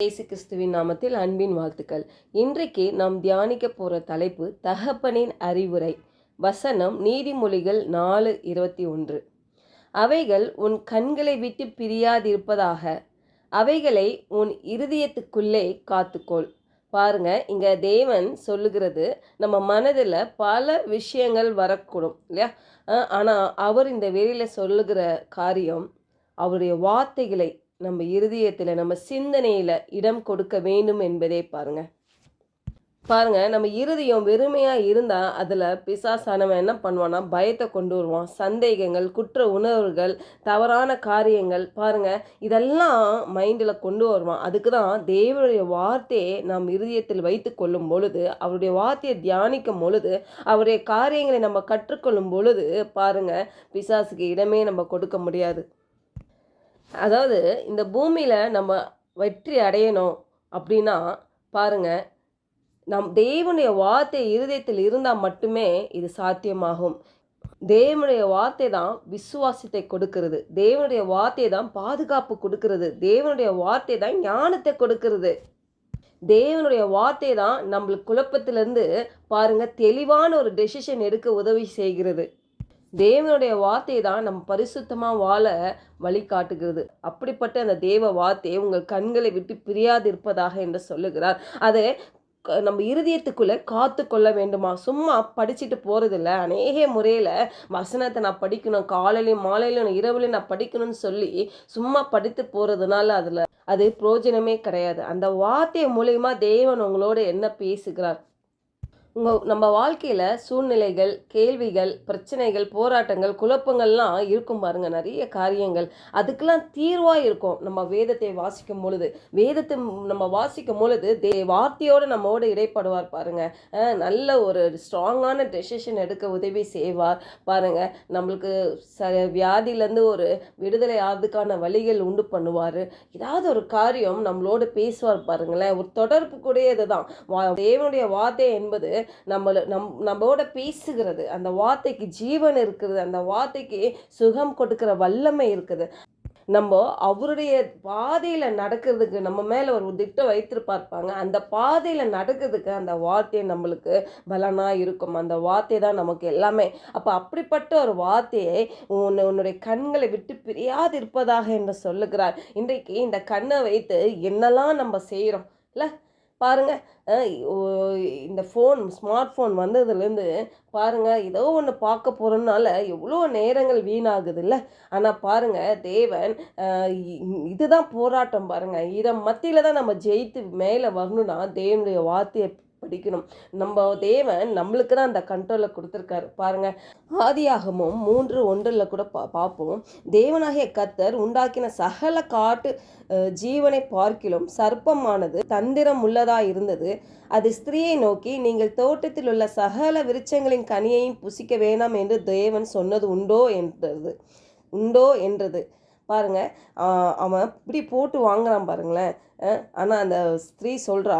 இயேசு கிறிஸ்துவின் நாமத்தில் அன்பின் வாழ்த்துக்கள். இன்றைக்கு நாம் தியானிக்க போகிற தலைப்பு தகப்பனின் அறிவுரை. வசனம் நீதிமொழிகள் நாலு இருபத்தி ஒன்று. அவைகள் உன் கண்களை விட்டு பிரியாதிருப்பதாக. அவைகளை உன் இருதயத்துக்குள்ளே காத்துக்கொள். பாருங்க இங்க தேவன் சொல்லுகிறது நம்ம மனதில் பல விஷயங்கள் வரக்கூடும் இல்லையா? ஆனால் அவர் இந்த வெளியில் சொல்லுகிற காரியம் அவருடைய வார்த்தைகளை நம்ம இருதயத்தில் நம்ம சிந்தனையில் இடம் கொடுக்க வேண்டும் என்பதே பாருங்கள் பாருங்கள் நம்ம இருதயம் வெறுமையாக இருந்தால் அதில் பிசாசானவன் என்ன பண்ணுவான்னா பயத்தை கொண்டு வருவான். சந்தேகங்கள் குற்ற உணர்வுகள் தவறான காரியங்கள் பாருங்கள் இதெல்லாம் மைண்டில் கொண்டு வருவான். அதுக்கு தான் தேவனுடைய வார்த்தையை நாம் இருதயத்தில் வைத்து கொள்ளும் பொழுது அவருடைய வார்த்தையை தியானிக்கும் பொழுது அவருடைய காரியங்களை நம்ம கற்றுக்கொள்ளும் பொழுது பாருங்கள் பிசாசுக்கு இடமே நம்ம கொடுக்க முடியாது. அதாவது இந்த பூமியில் நம்ம வெற்றி அடையணும் அப்படின்னா பாருங்க நம் தேவனுடைய வார்த்தை இருதயத்தில் இருந்தால் மட்டுமே இது சாத்தியமாகும். தேவனுடைய வார்த்தை தான் விசுவாசத்தை கொடுக்கிறது. தேவனுடைய வார்த்தை தான் பாதுகாப்பு கொடுக்கிறது. தேவனுடைய வார்த்தை தான் ஞானத்தை கொடுக்கிறது. தேவனுடைய வார்த்தை தான் நம்மளுக்கு குழப்பத்திலேருந்து பாருங்கள் தெளிவான ஒரு டெசிஷன் எடுக்க உதவி செய்கிறது. தேவனுடைய வார்த்தை தான் நம்ம பரிசுத்தமாக வாழ வழி காட்டுகிறது அப்படிப்பட்ட அந்த தேவ வார்த்தை உங்கள் கண்களை விட்டு பிரியாது இருப்பதாக என்று சொல்லுகிறார். அதை க- நம்ம இருதயத்துக்குள்ளே காத்து கொள்ள வேண்டுமா? சும்மா படிச்சுட்டு போகிறதில்ல அநேக முறையில் வசனத்தை நான் படிக்கணும் காலையிலையும் மாலையிலும் இரவுலையும் நான் படிக்கணும்னு சொல்லி சும்மா படித்து போகிறதுனால அதில் அது பிரயோஜனமே கிடையாது. அந்த வார்த்தை மூலயமா தேவன் உங்களோட என்ன பேசுகிறார்? உங்கள் நம்ம வாழ்க்கையில் சூழ்நிலைகள் கேள்விகள் பிரச்சனைகள் போராட்டங்கள் குழப்பங்கள்லாம் இருக்கும் பாருங்க. நிறைய காரியங்கள். அதுக்கெல்லாம் தீர்வாக இருக்கும் நம்ம வேதத்தை வாசிக்கும் பொழுது. வேதத்தை நம்ம வாசிக்கும் பொழுது தே வார்த்தையோடு நம்மோடு இடைப்படுவார் பாருங்க. நல்ல ஒரு ஸ்ட்ராங்கான டெசிஷன் எடுக்க உதவி செய்வார் பாருங்க. நம்மளுக்கு ச வியாதியிலேருந்து ஒரு விடுதலை ஆகிறதுக்கான வழிகள் உண்டு பண்ணுவார். ஏதாவது ஒரு காரியம் நம்மளோடு பேசுவார் பாருங்களேன். ஒரு தொடர்பு கூடியது தான் தேவனுடைய வார்த்தை என்பது நம்மளை நம் நம்மோட பேசுகிறது அந்த வார்த்தைக்கு ஜீவன் இருக்குது அந்த வார்த்தைக்கு சுகம் கொடுக்கிற வல்லமை இருக்குது. நம்ம அவருடைய பாதையில் நடக்கிறதுக்கு நம்ம மேலே ஒரு திட்டம் வைத்திருப்பார்ப்பாங்க. அந்த பாதையில் நடக்கிறதுக்கு அந்த வார்த்தை நம்மளுக்கு பலனாக இருக்கும். அந்த வார்த்தை தான் நமக்கு எல்லாமே. அப்போ அப்படிப்பட்ட ஒரு வார்த்தையை உன் உன்னுடைய கண்களை விட்டு பிரியாது இருப்பதாக என்று சொல்லுகிறார். இன்றைக்கு இந்த கண்ணை வைத்து என்னெல்லாம் நம்ம செய்கிறோம் இல்லை? பாருங்க இந்த ஃபோன் ஸ்மார்ட் ஃபோன் வந்ததுலேருந்து பாருங்க ஏதோ ஒன்று பார்க்க போகிறோம்னால எவ்வளோ நேரங்கள் வீணாகுது இல்லை ஆனால் பாருங்க தேவன் இதுதான் போராட்டம் பாருங்க. இதை மத்தியில் தான் நம்ம ஜெயித்து மேலே வரணும்னா தேவனுடைய வார்த்தையை படிக்கணும். நம்ம தேவன் நம்மளுக்கு தான் அந்த கண்ட்ரோலை கொடுத்துருக்காரு. பாருங்க ஆதியாகமும் மூன்று ஒன்றில் கூட பா பார்ப்போம். தேவனாகிய கத்தர் உண்டாக்கின சகல காட்டு ஜீவனை பார்க்கிலும் சர்ப்பமானது தந்திரம் உள்ளதாக இருந்தது. அது ஸ்திரீயை நோக்கி நீங்கள் தோட்டத்தில் உள்ள சகல விருட்சங்களின் கனியையும் புசிக்க வேணாம் என்று தேவன் சொன்னது உண்டோ என்றது. உண்டோ என்றது. பாருங்கள் அவன் இப்படி போட்டு வாங்குறான் பாருங்களேன். ஆனால் அந்த ஸ்திரீ சொல்கிறா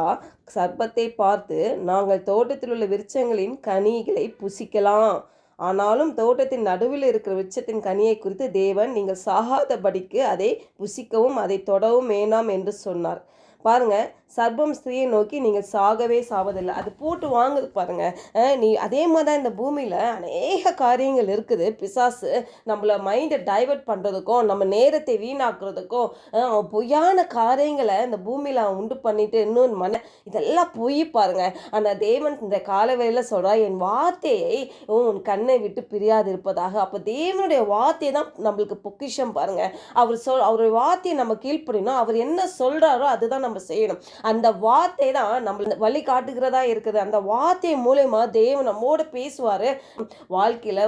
சர்ப்பத்தை பார்த்து நாங்கள் தோட்டத்தில் உள்ள விருட்சங்களின் கனிகளை புசிக்கலாம். ஆனாலும் தோட்டத்தின் நடுவில் இருக்கிற விருட்சத்தின் கனியை குறித்து தேவன் நீங்கள் சாகாதபடிக்கு அதை புசிக்கவும் அதை தொடவும் வேணாம் என்று சொன்னார். பாருங்கள் சர்ப்பம் ஸ்திரீயை நோக்கி நீங்கள் சாகவே சாவதில்லை. அது போட்டு வாங்குது பாருங்கள் நீ அதே மாதிரி தான் இந்த பூமியில் அநேக காரியங்கள் இருக்குது. பிசாசு நம்மள மைண்டை டைவர்ட் பண்ணுறதுக்கும் நம்ம நேரத்தை வீணாக்குறதுக்கும் அவன் பொய்யான காரியங்களை இந்த பூமியில் அவன் உண்டு பண்ணிட்டு இன்னொன்று மன இதெல்லாம் பொய் பாருங்கள் ஆனால் தேவன் இந்த காலவேளையில் சொல்கிறா என் வார்த்தையை உன் கண்ணை விட்டு பிரியாது இருப்பதாக அப்போ தேவனுடைய வார்த்தை தான் நம்மளுக்கு பொக்கிஷம் பாருங்கள் அவர் சொல் அவருடைய வார்த்தையை நம்ம கீழ்ப்படினோம். அவர் என்ன சொல்கிறாரோ அதுதான் நம்ம நம்ம செய்யணும். அந்த வார்த்தை தான் நம்ம வழி காட்டுகிறதா இருக்குது. அந்த வார்த்தை மூலயமா தேவன் நம்மோட பேசுவார். வாழ்க்கையில்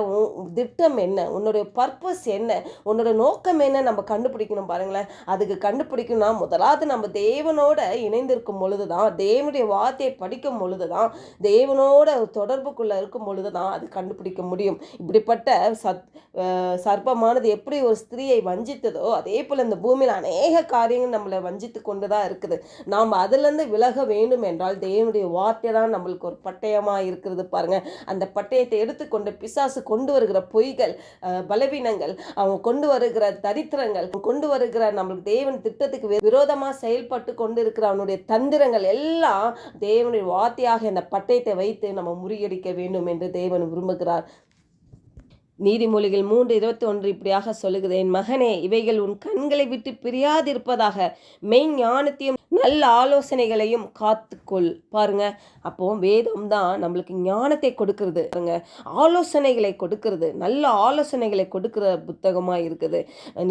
திட்டம் என்ன? உன்னுடைய பர்பஸ் என்ன? உன்னோட நோக்கம் என்ன? நம்ம கண்டுபிடிக்கணும் பாருங்களேன். அதுக்கு கண்டுபிடிக்கணும்னா முதலாவது நம்ம தேவனோட இணைந்திருக்கும் பொழுது தான் தேவனுடைய வார்த்தையை படிக்கும் பொழுது தான் தேவனோட தொடர்புக்குள்ளே இருக்கும் பொழுது தான் அது கண்டுபிடிக்க முடியும். இப்படிப்பட்ட சத் சர்ப்பமானது எப்படி ஒரு ஸ்திரீயை வஞ்சித்ததோ அதே போல் இந்த பூமியில் அநேக காரியங்கள் நம்மளை வஞ்சித்து கொண்டு தான் இருக்குது. இருக்கிறது. நாம் அதிலிருந்து விலக வேண்டும் என்றால் தேவனுடைய வார்த்தை தான் நம்மளுக்கு ஒரு பட்டயமாக இருக்கிறது பாருங்க. அந்த பட்டயத்தை எடுத்துக்கொண்டு பிசாசு கொண்டு வருகிற பொய்கள் பலவீனங்கள் அவங்க கொண்டு வருகிற தரித்திரங்கள் கொண்டு வருகிற நம்மளுக்கு தேவன் திட்டத்துக்கு விரோதமாக விரோதமா செயல்பட்டு கொண்டு இருக்கிற அவனுடைய தந்திரங்கள் எல்லாம் தேவனுடைய வார்த்தையாக அந்த பட்டயத்தை வைத்து நம்ம முறியடிக்க வேண்டும் என்று தேவன் விரும்புகிறார். நீதிமொழிகள் மூன்று இருபத்தி ஒன்று இப்படியாக சொல்லுகிறது. என் மகனே இவைகள் உன் கண்களை விட்டு பிரியாதிருப்பதாக மெய் ஞானத்தையும் நல்ல ஆலோசனைகளையும் காத்துக்கொள். பாருங்க அப்போ வேதம் தான் நம்மளுக்கு ஞானத்தை கொடுக்கறது. பாருங்க ஆலோசனைகளை கொடுக்கறது. நல்ல ஆலோசனைகளை கொடுக்கிற புத்தகமா இருக்குது.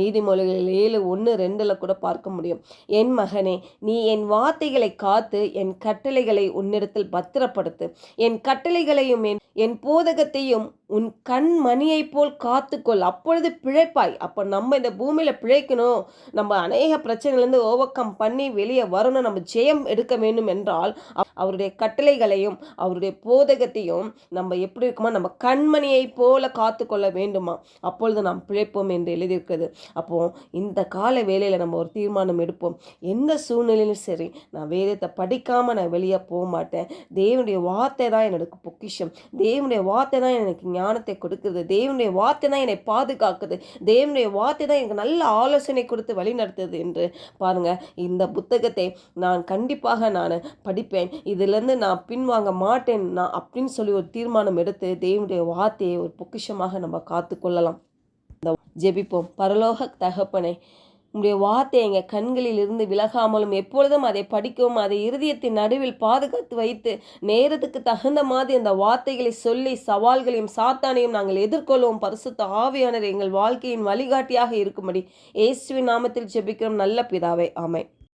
நீதிமொழிகள் ஏழு ஒன்று ரெண்டுல கூட பார்க்க முடியும். என் மகனே நீ என் வார்த்தைகளை காத்து என் கட்டளைகளை உன்னிடத்தில் பத்திரப்படுத்து. என் கட்டளைகளையும் என் என் போதகத்தையும் உன் கண் மணியைப் போல் காத்துக்கொள். அப்பொழுது பிழைப்பாய். அப்போ நம்ம இந்த பூமியில் பிழைக்கணும். நம்ம அநேக பிரச்சனைலேருந்து ஓவர் கம் பண்ணி வெளியே வரணும். நம்ம ஜெயம் எடுக்க வேண்டும் என்றால் அவருடைய கட்டளைகளையும் அவருடைய போதகத்தையும் நம்ம எப்படி இருக்குமா நம்ம கண்மணியைப் போல காத்துக்கொள்ள வேண்டுமா? அப்பொழுது நாம் பிழைப்போம் என்று எழுதியிருக்கிறது. அப்போ இந்த கால வேலையில் நம்ம ஒரு தீர்மானம் எடுப்போம். எந்த சூழ்நிலையிலும் சரி நான் வேதத்தை படிக்காமல் நான் வெளியே போக மாட்டேன். தேவனுடைய வார்த்தை தான் எனக்கு பொக்கிஷம். தேவனுடைய வார்த்தை தான் எனக்கு ஞானத்தை கொடுக்குது தேவனுடைய வார்த்தை தான் என்னை பாதுகாக்குது. தேவனுடைய வார்த்தை தான் எனக்கு நல்ல ஆலோசனை கொடுத்து வழி நடத்துது என்று பாருங்க. இந்த புத்தகத்தை நான் கண்டிப்பாக நான் படிப்பேன். இதிலிருந்து நான் பின்வாங்க மாட்டேன். நான் அப்படின்னு சொல்லி ஒரு தீர்மானம் எடுத்து தேவனுடைய வார்த்தையை ஒரு பொக்கிஷமாக நம்ம காத்து கொள்ளலாம் இந்த ஜெபிப்போம். பரலோக தகப்பனை உங்களுடைய வார்த்தை எங்கள் கண்களில் இருந்து விலகாமலும் எப்பொழுதும் அதை படிக்கவும் அதை இருதயத்தின் நடுவில் பாதுகாத்து வைத்து நேரத்துக்கு தகுந்த மாதிரி அந்த வார்த்தைகளை சொல்லி சவால்களையும் சாத்தானையும் நாங்கள் எதிர்கொள்வோம். பரிசுத்த ஆவியானர் எங்கள் வாழ்க்கையின் வழிகாட்டியாக இருக்கும்படி. இயேசுவின் நாமத்தில் ஜெபிக்கிறோம். நல்ல பிதாவே ஆமை